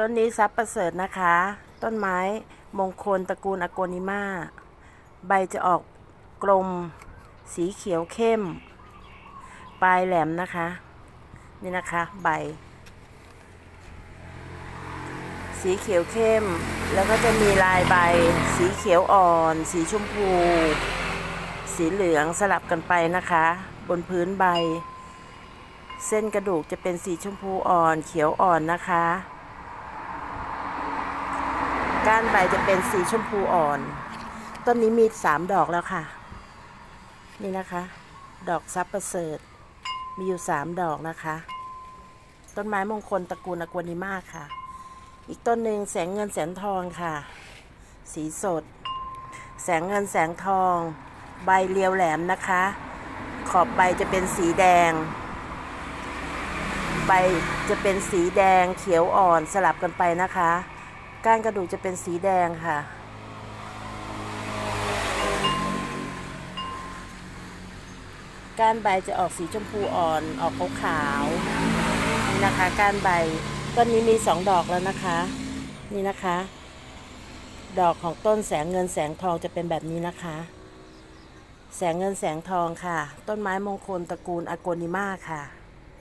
ต้นนี้ซับประเสริฐนะคะ ต้นไม้มงคลตระกูลอโกนิมาใบจะออกกลม สีเขียวเข้ม ปลายแหลมนะคะ นี่นะคะใบ สีเขียวเข้ม แล้วก็จะมีลายใบ สีเขียวอ่อน สีชมพู สีเหลืองสลับกันไปนะคะ บนพื้นใบ เส้นกระดูกจะเป็นสีชมพูอ่อน เขียวอ่อนนะคะ ก้านใบจะเป็นสีชมพูอ่อน ต้นนี้มีสามดอกแล้วค่ะ นี่นะคะ ดอกซับประเสริฐ มีอยู่สามดอกนะคะ ต้นไม้มงคลตระกูลอากวนิมาค่ะ อีกต้นหนึ่งแสงเงินแสงทองค่ะ สีสด แสงเงินแสงทอง ใบเรียวแหลมนะคะ ขอบใบจะเป็นสีแดงใบจะเป็นสีแดงเขียวอ่อนสลับกันไปนะคะ ก้านกระดูกจะเป็นสีแดงค่ะ ก้านใบจะออกสีชมพูอ่อนออกขาวนี่นะคะ ก้านใบต้นนี้มีสองดอกแล้วนะคะ นี่นะคะ ดอกของต้นแสงเงินแสงทองจะเป็นแบบนี้นะคะ แสงเงินแสงทองค่ะ ต้นไม้มงคลตระกูลอโกนิมาค่ะ